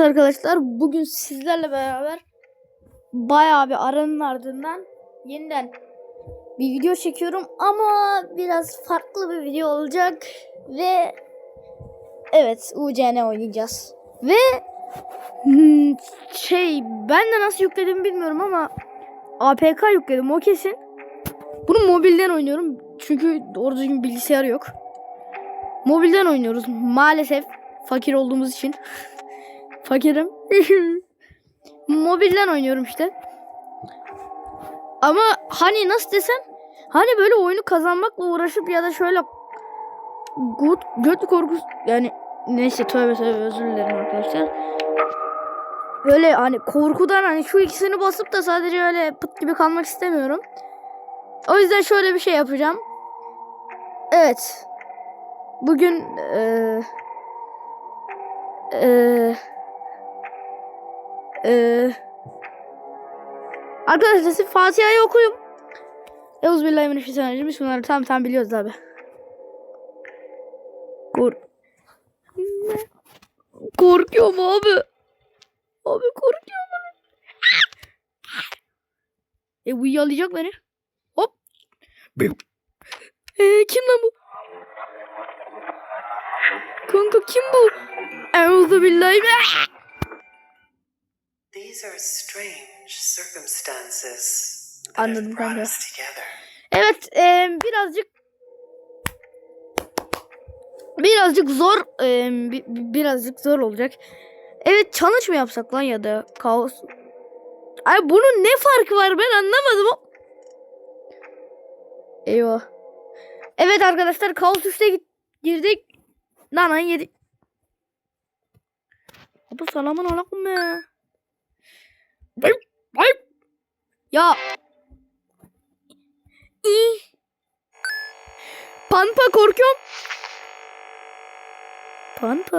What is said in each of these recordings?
arkadaşlar bugün sizlerle beraber bayağı bir aranın ardından yeniden bir video çekiyorum. Ama biraz farklı bir video olacak ve evet UCN oynayacağız. Ve hmm, şey ben de nasıl yükledim bilmiyorum ama APK yükledim o kesin. Bunu mobilden oynuyorum çünkü doğru düzgün bilgisayar yok. Mobilden oynuyoruz maalesef fakir olduğumuz için Fakirim. Mobilden oynuyorum işte. Ama hani nasıl desem hani böyle oyunu kazanmakla uğraşıp ya da şöyle gut, göt korkusu yani neyse tövbe tövbe özür dilerim arkadaşlar. Böyle hani korkudan hani şu ikisini basıp da sadece öyle pıt gibi kalmak istemiyorum. O yüzden şöyle bir şey yapacağım. Evet. Bugün eee eee ee, arkadaşlar siz Fatiha'yı okuyun. Euzubillahimineşşeytanirracim. Bismillahirrahmanirrahim. Tamam tamam biliyoruz abi. Kork. Korkuyorum abi. Abi korkuyorum. E bu yalayacak beni. Hop. Ee, kim lan bu? Kanka kim bu? Euzubillahimineşşeytanirracim. These are strange circumstances that Anladım kanka. Evet e, birazcık birazcık zor e, bi- bi- birazcık zor olacak. Evet challenge mı yapsak lan ya da kaos? Ay bunun ne farkı var ben anlamadım. Eyvah. Evet arkadaşlar kaos 3'te git- girdik. Lan yedik. Abi selamun aleyküm. Ya İyi. Pampa korkuyorum. Pampa.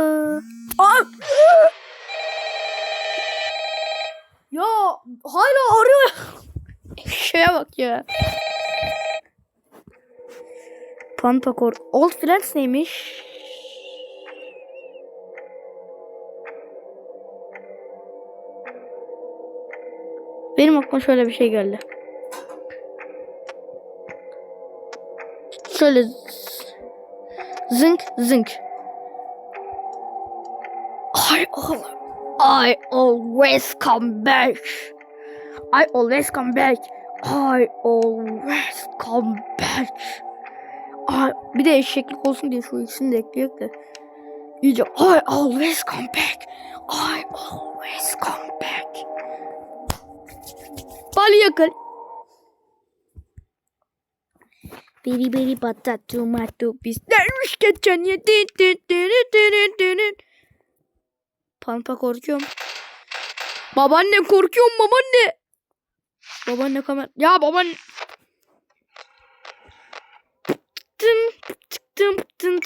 Aa! Ya hala arıyor. Şeye bak ya. Pampa kork. Old Friends neymiş? Benim aklıma şöyle bir şey geldi. Şöyle zınk zınk. I, al I always come back. I always come back. I always come back. I, bir de eşeklik olsun diye şu ikisini de ekleyek de. İyice I always come back. I always come back. Bali yakal. Biri biri patat tomato pislermiş geçen ye. Din, din, din, din, din, din, din. Pampa korkuyorum. Babaanne korkuyorum babaanne. Babaanne kamera. Ya babaanne. Tın, tın, tın.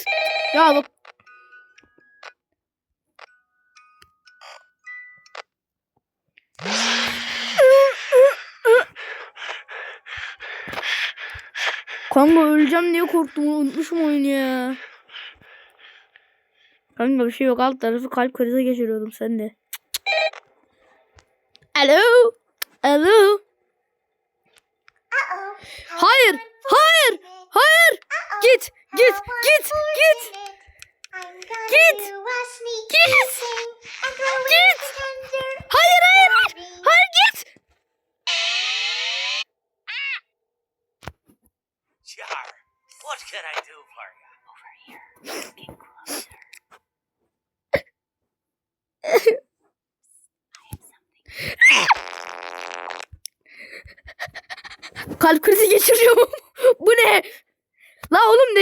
Ya bak. Kanka öleceğim diye korktum. Unutmuşum oyunu ya. Kanka bir şey yok. Alt tarafı kalp krizi geçiriyordum sen de. Alo. Alo. Hayır. Hayır. Hayır. Git. Git. Git. Git. Git. Git. Git.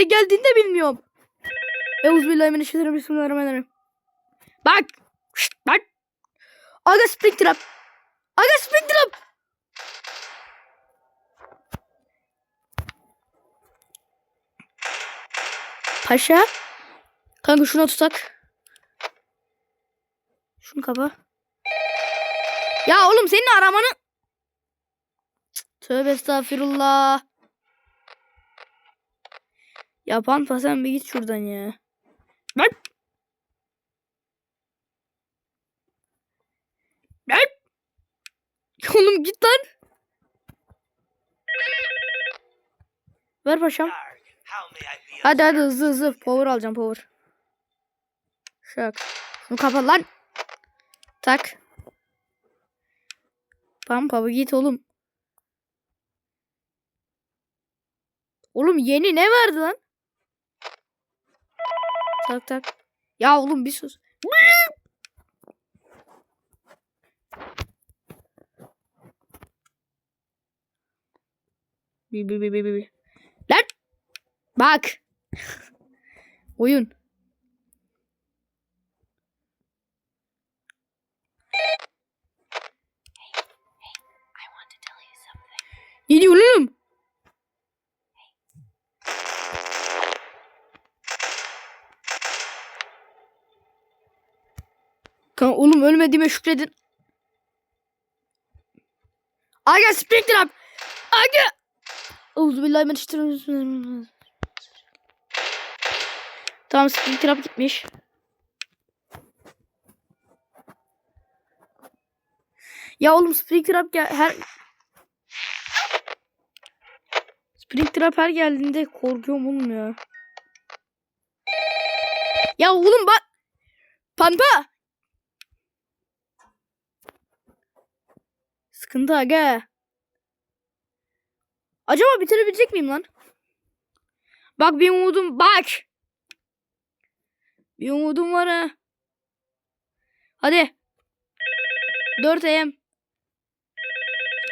Geldiğini de bilmiyorum. Euzubillahimineşşeytanirracim. Bismillahirrahmanirrahim. Bak. Şşt, bak. Aga spring trap. Aga spring trap. Paşa. Kanka şuna tutak. Şunu kapa. Ya oğlum senin aramanı Tövbe estağfirullah. Ya Pampa sen bir git şuradan ya. Bak. Bak. Oğlum git lan. Ver paşam. Hadi hadi hızlı hızlı. Power alacağım power. Şak. Şunu kapat lan. Tak. Pampa git oğlum. Oğlum yeni ne verdi lan? Tak tak. Ya oğlum bir sus. Bi bi bi bi bi. Lan! Bak. Oyun. Ne diyor oğlum? Kan oğlum ölmediğime şükredin. Aga Spectre up. Aga. Euzubillahimineşşeytanirracim. Tamam Spectre up gitmiş. Ya oğlum Springtrap gel her Springtrap her geldiğinde korkuyorum oğlum ya. Ya oğlum bak Pampa Sıkıntı aga. Acaba bitirebilecek miyim lan? Bak bir umudum bak. Bir umudum var ha. Hadi. 4 AM.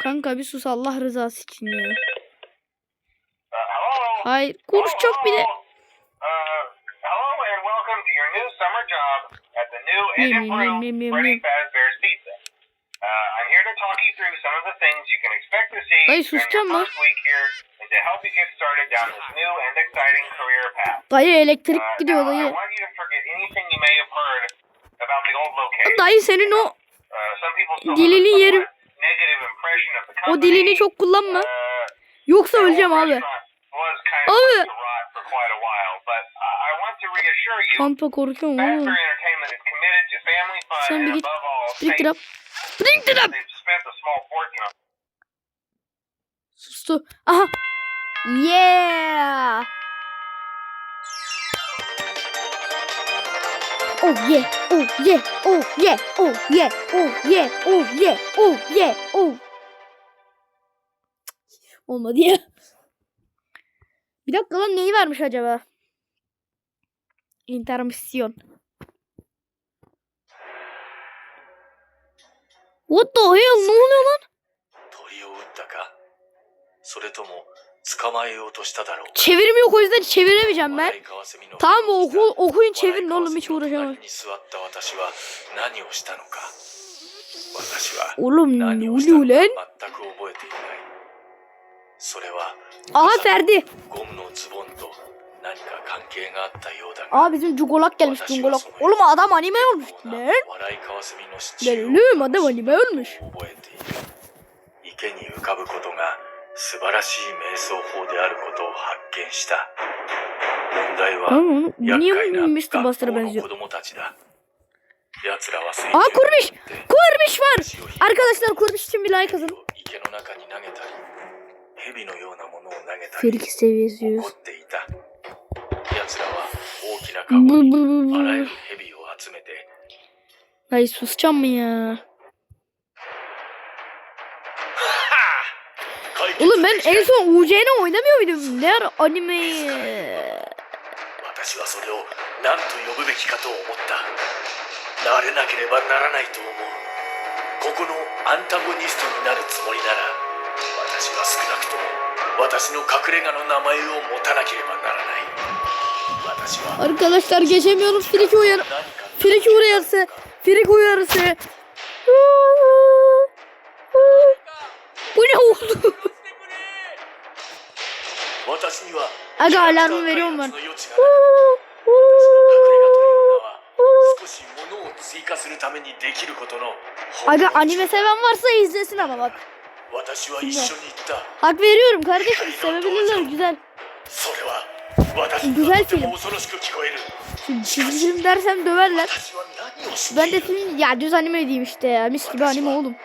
Kanka bir sus Allah rızası için ya. Hayır konuşacak bir de. Uh, hello and welcome to talk you through some of the things you can expect to see Dayı susacağım lan. first week here and to help you get started down this new and exciting career path. Dayı elektrik Uh, gidiyor I dayı. want you to forget anything you may have heard about the old location. Dayı senin o Uh, dilini yerim. O dilini çok kullanma. Uh, Yoksa öleceğim abi. Abi. Pampa korkuyorum oğlum. Sen bir git. Springtrap. Springtrap. Sustu. Aha. Yeah. Oh yeah, oh yeah, oh yeah, oh yeah, oh yeah, oh yeah, oh yeah, oh. Olmadı ya. Bir dakika lan neyi vermiş acaba? Intermisyon. What the hell? Ne oluyor lan? 鳥を撃ったかそれとも捕まえようとしただろうか Çevirim yok o yüzden çeviremeyeceğim ben. 笑い川蝉の Tamam mı oku, okuyun çevirin 笑い oğlum hiç 川蝉の uğraşamam. 隣に座った私は何をしたのか私は Oğlum ne 何をしたの oluyor か lan? 全く覚えていないそれは Aha Ferdi. ゴムのズボンと何か関係があったようだが Aa bizim Cugolak gelmiş Cugolak. Oğlum adam anime olmuş. な Ne? 笑い川蝉の支 Ne 柱を oğlum adam anime olmuş. 覚えている池に浮かぶことが素晴らしい瞑想法であることを発見した問題は Tamam oğlum 厄 niye 介な Mr. 学校 Buster'a の benziyor? 子供たちだ奴らは水 Aa kurbiş. Kurbiş var. 足を引いて Arkadaşlar kurbiş için bir like atın. 池の中に投げたり蛇のようなものを投げたり Ferik seviyesi 怒 yüz. ってい Oğlum ben en son UC'ne oynamıyor muydum? Ne ara anime? Arkadaşlar geçemiyorum Frik uyar Frik uyarısı Frik uyarısı Bu ne oldu? Aga alarmı anime seven varsa izlesin ama bak. Şimdi. Veriyorum kardeşim sevebilirler güzel. Güzel film. Şimdi film dersem döverler. Ben de film ya düz anime diyeyim işte mis gibi anime oğlum.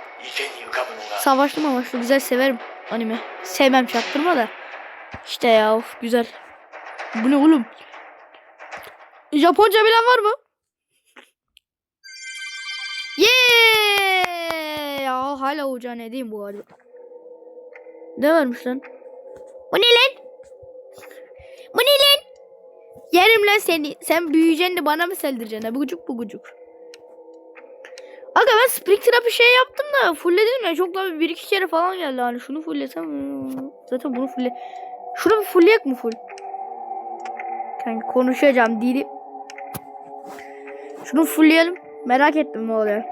Savaşlı mavaşlı güzel severim anime. Sevmem çaktırma da. İşte ya of güzel. Bu ne oğlum? Japonca bilen var mı? Yeah! Ya hala hoca ne diyeyim bu arada. Ne varmış lan? Bu ne lan? Bu ne lan? Yerim lan seni. Sen büyüyeceksin de bana mı seldireceksin? ha? Bugucuk bugucuk. Aga ben Springtrap'ı şey yaptım da fullledim ya. Çok da bir iki kere falan geldi. Hani şunu fulllesem. hmm, Zaten bunu fulle. Şunu bir fullleyek mi full? Kanka konuşacağım dili. Şunu fullleyelim. Merak ettim ne oluyor.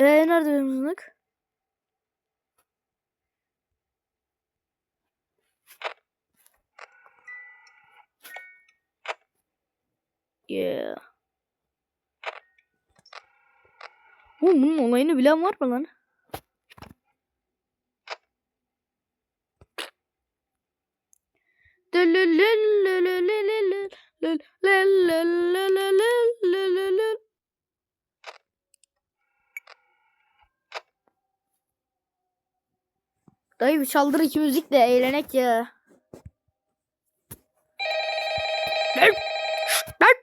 Eee nerede benim zınık? Yeah. Oğlum bunun olayını bilen var mı lan? Dayı bir çaldır iki müzik de eğlenek ya. Lan!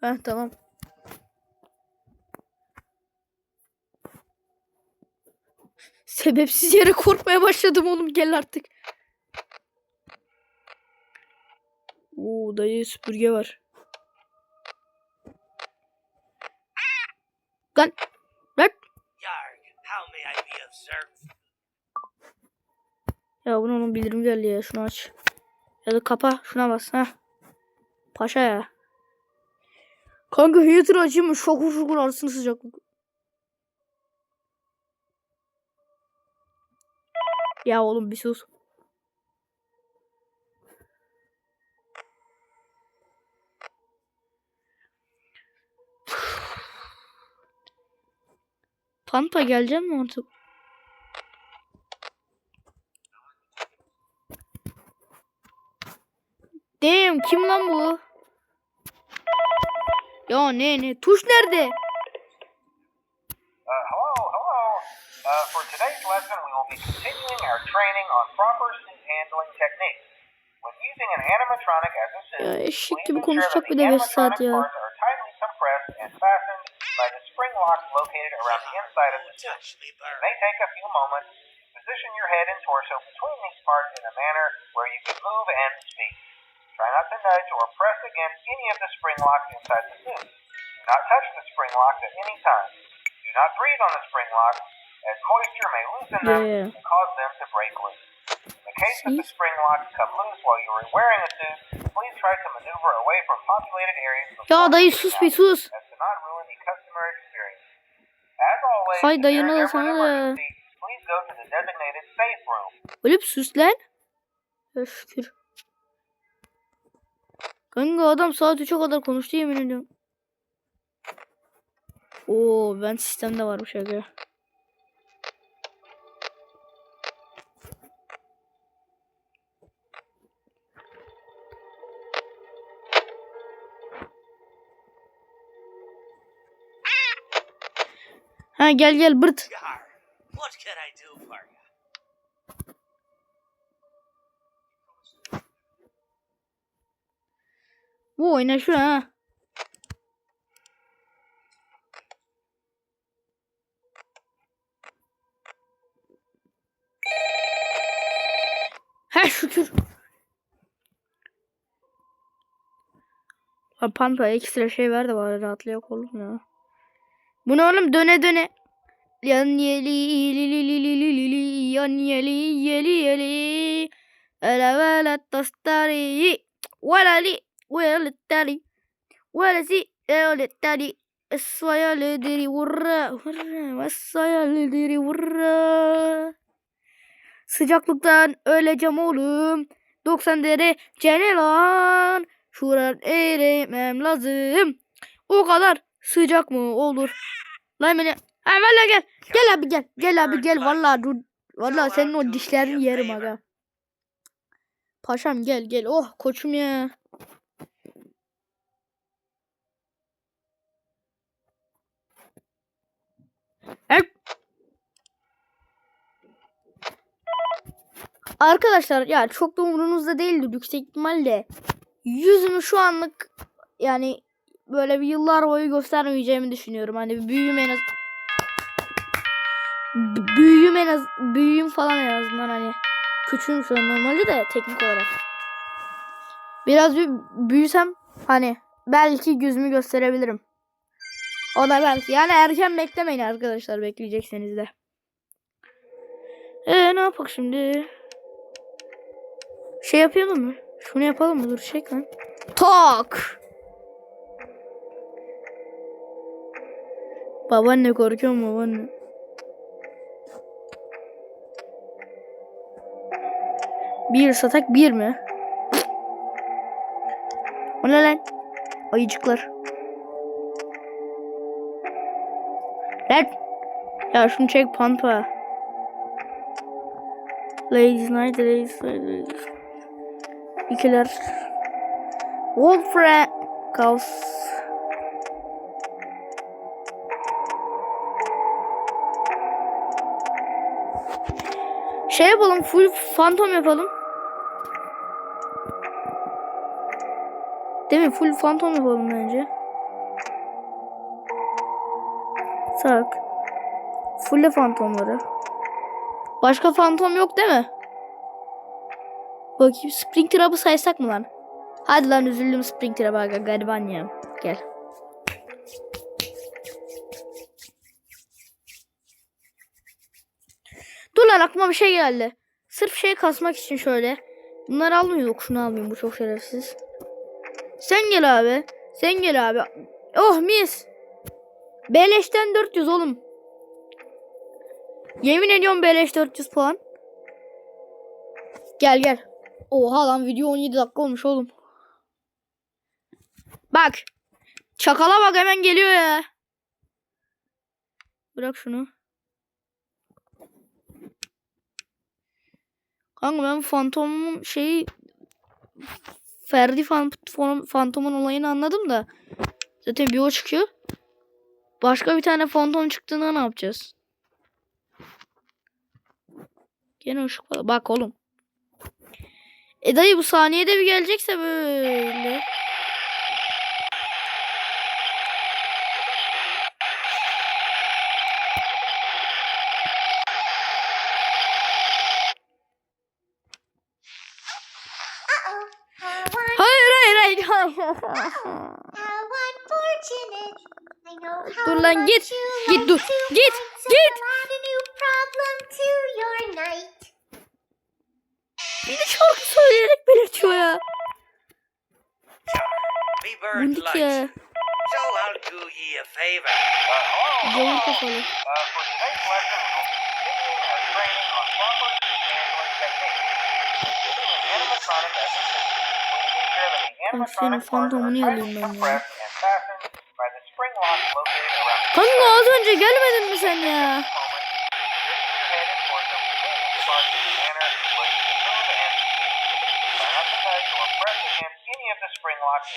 Heh, tamam. Sebepsiz yere korkmaya başladım oğlum gel artık. Oo dayı süpürge var. Lan! Lan! Ya bunu onun bildirim geldi ya şunu aç. Ya da kapa şuna bas ha. Paşa ya. Kanka heater açayım mı? Şokur şokur arasını sıcaklık. Ya oğlum bir sus. Pampa gelecek mi artık? Damn kim lan bu? Ya ne ne? Tuş nerede? Uh, hello, hello. Uh, for today's lesson, we will be continuing our training on proper suit handling techniques. When using an animatronic as a suit, Ya eşek gibi konuşacak bir de 5 saat ya. Spring locks located around the inside of the suit. Touch me, It bird. may take a few moments. Position your head and torso between these parts in a manner where you can move and speak. Try not to nudge or press against any of the spring locks inside the suit. Do not touch the spring locks at any time. Do not breathe on the spring locks, as moisture may loosen them Yeah. and cause them to break loose. In case that the spring locks come loose while you are wearing a suit, please try to maneuver away from populated areas. Ya dayı sus bir sus. Hay dayına da sana da. emergency, please go to the designated safe room. Öyle bir sus lan. Şükür. Kanka adam saat 3'e kadar konuştu yemin ediyorum. Oo ben sistemde varmış aga. Ha gel gel bırt. Bu oyna şu ha. Ha şükür. Pampa ekstra şey ver de bari rahatlayak oğlum ya. Bu ne oğlum döne döne. Yan yeli li li li li li li yan yeli yeli yeli. Ele vele tastari. Vele li vele tari. Vele si vele tari. Esvaya le diri vurra. Vurra. Esvaya le diri vurra. Sıcaklıktan öleceğim oğlum. 90 derece ne lan? Şuran erimem lazım. O kadar. Sığacak mı? Olur. Lan beni. Ha valla gel. Gel abi gel. Gel abi gel. Valla dur. Valla senin o dişlerini yerim aga. Paşam gel gel. Oh koçum ya. Evet. Arkadaşlar ya çok da umurunuzda değildir yüksek ihtimalle. Yüzümü şu anlık yani böyle bir yıllar boyu göstermeyeceğimi düşünüyorum. Hani büyüğüm en az büyüğüm en az büyüğüm falan en azından hani küçüğüm şu an normalde de teknik olarak. Biraz bir büyüsem hani belki yüzümü gösterebilirim. O da belki. Yani erken beklemeyin arkadaşlar bekleyecekseniz de. Ee ne yapak şimdi? Şey yapalım mı? Şunu yapalım mı? Dur çek lan. Tak. Babaanne korkuyor mu babaanne? Bir satak bir mi? O ne lan? Ayıcıklar. Lan. Ya şunu çek pampa. Ladies night, ladies night, ladies. İkiler. Wolfram. Kaos. Şey yapalım, full phantom yapalım. Değil mi? Full phantom yapalım bence. Tak. Full fantomları. Başka fantom yok değil mi? Bakayım Springtrap'ı saysak mı lan? Hadi lan üzüldüm Springtrap'a aga gariban ya. Gel. Aklıma bir şey geldi. Sırf şey kasmak için şöyle. Bunları almıyor. Şunu almayayım bu çok şerefsiz. Sen gel abi. Sen gel abi. Oh mis. Beleşten 400 oğlum. Yemin ediyorum beleş 400 puan. Gel gel. Oha lan video 17 dakika olmuş oğlum. Bak. Çakala bak hemen geliyor ya. Bırak şunu. Kanka ben fantomun şeyi Ferdi fan, fan- fantomun olayını anladım da. Zaten bir o çıkıyor. Başka bir tane fantom çıktığında ne yapacağız? Gene ışık var. Bak oğlum. E dayı bu saniyede bir gelecekse böyle.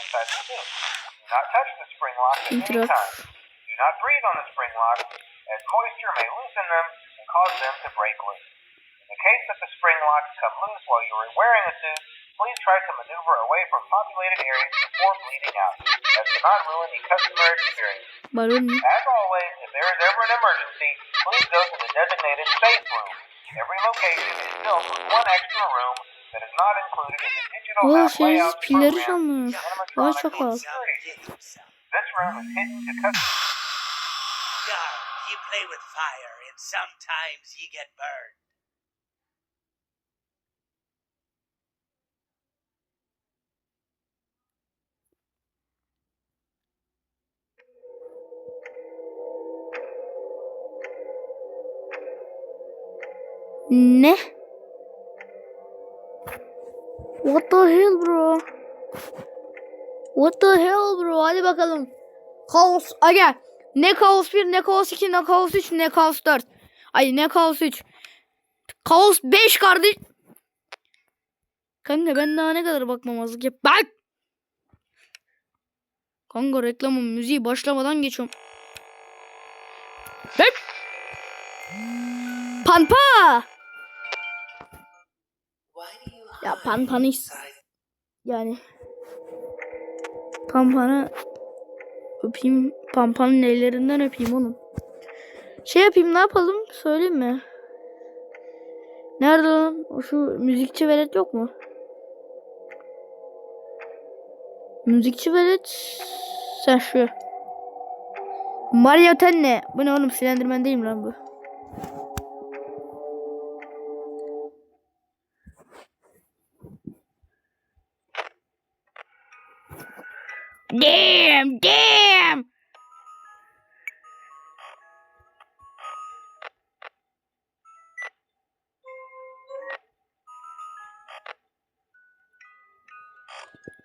Inside the suit. Do not touch the spring locks at any Interrupt. time. Do not breathe on the spring locks, as moisture may loosen them and cause them to break loose. In the case that the spring locks come loose while you are wearing a suit, please try to maneuver away from populated areas before bleeding out, as to not ruin the customer experience. Balon mu? As always, if there is ever an emergency, please go to the designated safe room. Every location is built with one extra room that is not included in the digital Oo map şey layout pilleri program. çalmış. Vay çok az. This room is hidden to customers. Darn, you play with fire, and sometimes you get burned. Ne? What the hell bro? What the hell bro? Hadi bakalım. Kaos. Aga. Ne kaos 1, ne kaos 2, ne kaos 3, ne kaos 4. Ay ne kaos 3. Kaos 5 kardeş. Kanka ben daha ne kadar bakmamazlık yap. Bak. Kanka reklamın müziği başlamadan geçiyorum. Bak. Pampa. Ya Panpan'ı yani Pampan'ı öpeyim. Pampan'ın ellerinden öpeyim oğlum. Şey yapayım ne yapalım söyleyeyim mi? Nerede lan? O şu müzikçi velet yok mu? Müzikçi velet sen şu. Mario Tenne. Bu ne oğlum Slenderman değil mi lan bu? Damn, damn.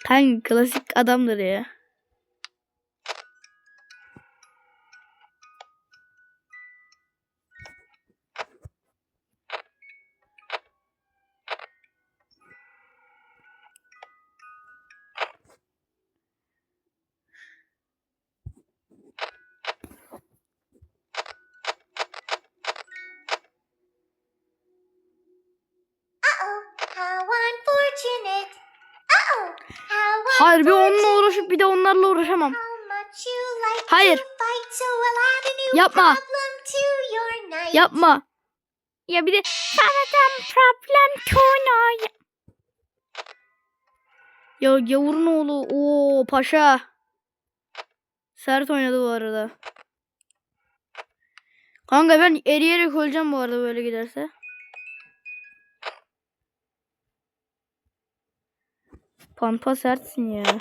Hangi klasik adamdır ya. Yapma. Ya bir de Sanatım problem tonight. Ya gavurun oğlu. Oo paşa. Sert oynadı bu arada. Kanka ben eriyerek öleceğim bu arada böyle giderse. Pampa sertsin ya.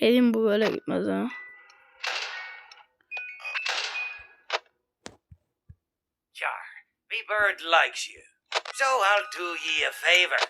Şey diyeyim. Char, me bird likes you, so I'll do ye a favor.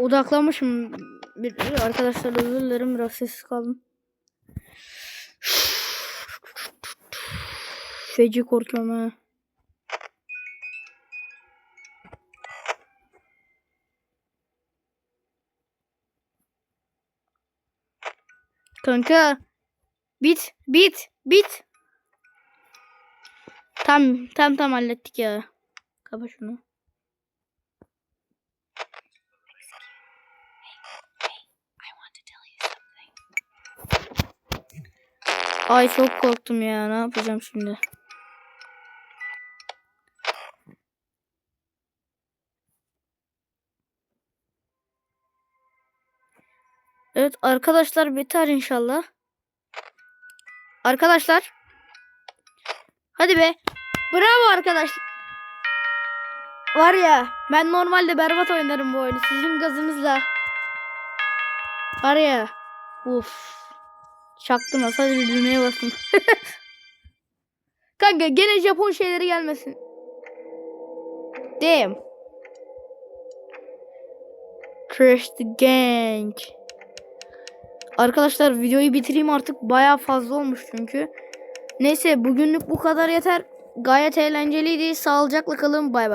Odaklanmışım. Bir, arkadaşlar özür dilerim biraz sessiz kaldım. Feci korkuyorum ha. Kanka. Bit, bit, bit. Tam, tam tam hallettik ya. Kapa şunu. Ay çok korktum ya. Ne yapacağım şimdi? Evet arkadaşlar biter inşallah. Arkadaşlar. Hadi be. Bravo arkadaşlar. Var ya ben normalde berbat oynarım bu oyunu. Sizin gazınızla. Var ya. Uf. Çaktım ha sadece düğmeye bastım. Kanka gene Japon şeyleri gelmesin. Damn. Crash the gang. Arkadaşlar videoyu bitireyim artık. Baya fazla olmuş çünkü. Neyse bugünlük bu kadar yeter. Gayet eğlenceliydi. Sağlıcakla kalın. Bay bay.